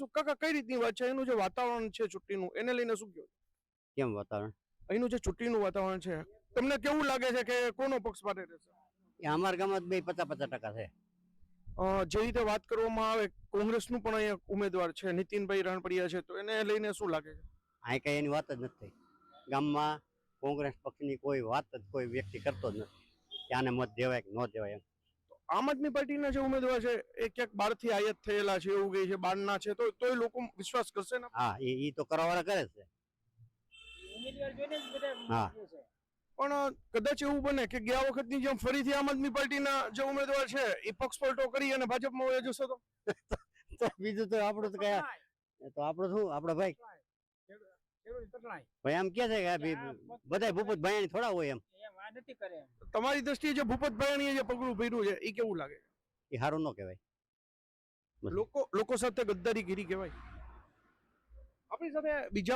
શું કાકા કઈ રીતની વાત છે? એનું જે વાતાવરણ છે ચૂંટણીનું એને લઈને શું કહો કેમ વાતાવરણ? અહીંનું જે ચૂંટણીનું વાતાવરણ છે તમને કેવું લાગે છે કે કોનો પક્ષ માટે રહેશે? એ અમારા ગામમાં બે પચાસ પચાસ ટકા છે. જે રીતે વાત કરવામાં આવે કોંગ્રેસનું પણ અહીંયા ઉમેદવાર છે નીતિનભાઈ રાણપડિયા છે તો એને લઈને શું લાગે છે? અહીં કઈ એની વાત જ નથી ગામમાં કોંગ્રેસ પક્ષની કોઈ વાત જ કોઈ વ્યક્તિ કરતો જ નથી. ત્યાંને મત દેવાય કે ન દેવાય એમ. આમ આદમી પાર્ટીના જે ઉમેદવાર છે એ ક્યાંક બહારથી આયાત થયેલા છે એવું કહે છે બહારના છે તો તોય લોકો વિશ્વાસ કરશે ને? હા એ ઈ તો કરવાવાળા કરે છે. હા. પણ કદાચ એવું બને કે ગયા વખતની જેમ ફરીથી આમ આદમી પાર્ટીના જે ઉમેદવાર છે એ પક્ષ પલટો કરી અને ભાજપમાં વયા જશે તો? તો બીજું તો આપણું તો કયા તો આપણું શું? આપણો ભાઈ? ભાઈ એમ કે છે કે બધાય ભૂપત ભાઈ થોડા હોય એમ. તમારી દ્રષ્ટિએ જે ભૂપત ભાયાણીએ જે પગલું ભર્યું છે એ કેવું લાગે? એ સારું ન કહેવાય. લોકો લોકો સાથે ગદ્દારી ગીરી કહેવાય. આપણી સાથે બીજા